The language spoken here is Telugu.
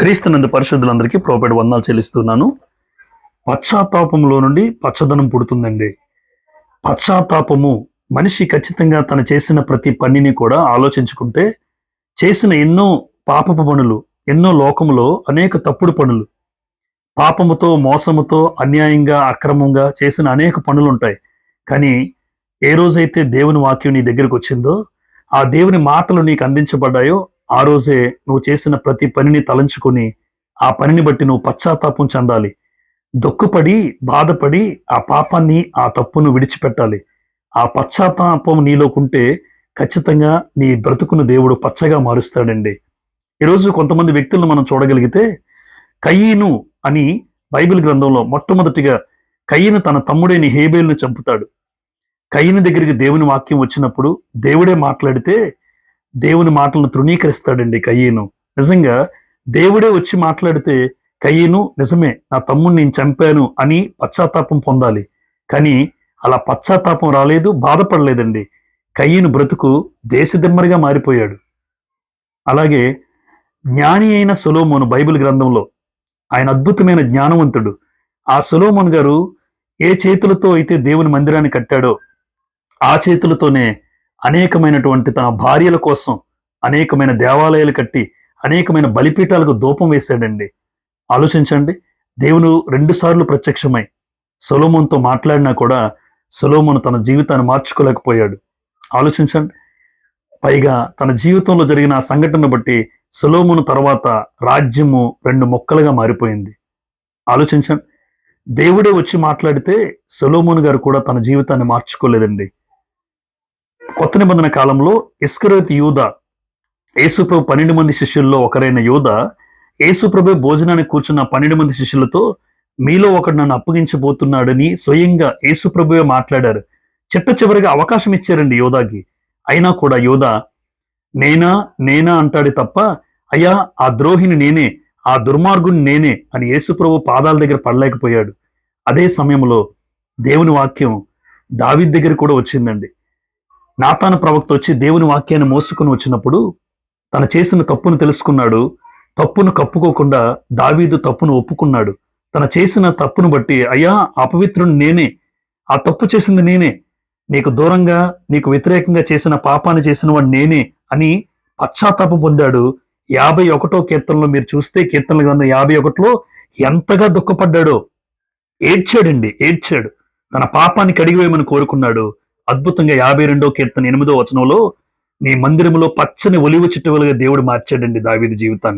క్రీస్తునందు పరిశుద్ధులందరికీ ప్రోపేట్ వందాలు చెల్లిస్తున్నాను. పశ్చాత్తాపంలో నుండి పచ్చదనం పుడుతుందండి. పశ్చాత్తాపము మనిషి ఖచ్చితంగా తను చేసిన ప్రతి పనిని కూడా ఆలోచించుకుంటే చేసిన ఎన్నో పాపపు పనులు ఎన్నో లోకములో అనేక తప్పుడు పనులు పాపముతో మోసముతో అన్యాయంగా అక్రమంగా చేసిన అనేక పనులు ఉంటాయి కానీ ఏ రోజైతే దేవుని వాక్యం నీ దగ్గరకు వచ్చిందో ఆ దేవుని మాటలు నీకు అందించబడ్డాయో ఆ రోజే నువ్వు చేసిన ప్రతి పనిని తలంచుకొని ఆ పనిని బట్టి నువ్వు పశ్చాత్తాపం చెందాలి. దుఃఖపడి బాధపడి ఆ పాపాన్ని ఆ తప్పును విడిచిపెట్టాలి. ఆ పశ్చాత్తాపం నీలోకుంటే ఖచ్చితంగా నీ బ్రతుకును దేవుడు పచ్చగా మారుస్తాడండి. ఈరోజు కొంతమంది వ్యక్తులను మనం చూడగలిగితే కయ్యను అని బైబిల్ గ్రంథంలో మొట్టమొదటిగా కయ్యను తన తమ్ముడైన హేబేల్ను చంపుతాడు. కయ్యని దగ్గరికి దేవుని వాక్యం వచ్చినప్పుడు దేవుడే మాట్లాడితే దేవుని మాటలను తృణీకరిస్తాడండి కయ్యను నిజంగా దేవుడే వచ్చి మాట్లాడితే కయ్యను నిజమే నా తమ్ముడిని నేను చంపాను అని పశ్చాత్తాపం పొందాలి. కానీ అలా పశ్చాత్తాపం రాలేదు బాధపడలేదండి. కయ్యను బ్రతుకు దేశదిమ్మరిగా మారిపోయాడు. అలాగే జ్ఞాని అయిన సులోమోను బైబిల్ గ్రంథంలో ఆయన అద్భుతమైన జ్ఞానవంతుడు. ఆ సులోమోన్ గారు ఏ చేతులతో అయితే దేవుని మందిరాన్ని కట్టాడో ఆ చేతులతోనే అనేకమైనటువంటి తన భార్యల కోసం అనేకమైన దేవాలయాలు కట్టి అనేకమైన బలిపీఠాలకు దూపం వేశాడండి. ఆలోచించండి దేవుడు రెండుసార్లు ప్రత్యక్షమై సొలోమోన్తో మాట్లాడినా కూడా సొలోమోను తన జీవితాన్ని మార్చుకోలేకపోయాడు. ఆలోచించండి పైగా తన జీవితంలో జరిగిన ఆ సంఘటన బట్టి సొలోమోను తర్వాత రాజ్యము రెండు మొక్కలుగా మారిపోయింది. ఆలోచించండి దేవుడే వచ్చి మాట్లాడితే సొలోమోన్ గారు కూడా తన జీవితాన్ని మార్చుకోలేదండి. కొత్త నిబంధన కాలంలో ఇస్కరోత్ యూద యేసుప్రభు పన్నెండు మంది శిష్యుల్లో ఒకరైన యూద యేసుప్రభు భోజనానికి కూర్చున్న పన్నెండు మంది శిష్యులతో మీలో ఒకడు నన్ను అప్పగించబోతున్నాడని స్వయంగా యేసుప్రభువే మాట్లాడారు. చిట్ట చివరిగా అవకాశం ఇచ్చారండి యోధాకి అయినా కూడా యోధ నేనా నేనా అంటాడు తప్ప అయ్యా ఆ ద్రోహిని నేనే ఆ దుర్మార్గుని నేనే అని యేసుప్రభు పాదాల దగ్గర పడలేకపోయాడు. అదే సమయంలో దేవుని వాక్యం దావిద్ దగ్గర కూడా వచ్చిందండి. నాతాను ప్రవక్త వచ్చి దేవుని వాక్యాన్ని మోసుకుని వచ్చినప్పుడు తను చేసిన తప్పును తెలుసుకున్నాడు. తప్పును కప్పుకోకుండా దావీదు తప్పును ఒప్పుకున్నాడు. తన చేసిన తప్పును బట్టి అయ్యా అపవిత్రుని నేనే. ఆ తప్పు చేసింది నేనే. నీకు దూరంగా నీకు వ్యతిరేకంగా చేసిన పాపాన్ని చేసిన వాడు నేనే అని పశ్చాత్తాపం పొందాడు. యాభై ఒకటో కీర్తనలో మీరు చూస్తే కీర్తనల గ్రంథం యాభై ఒకటిలో ఎంతగా దుఃఖపడ్డాడో ఏడ్చాడండి ఏడ్చాడు. తన పాపాన్ని కడిగివేయమని కోరుకున్నాడు. అద్భుతంగా యాభై రెండో కీర్తన ఎనిమిదో వచనంలో నీ మందిరంలో పచ్చని ఒలివ చిట్టవలుగా దేవుడు మార్చాడండి దావీది జీవితాన్ని.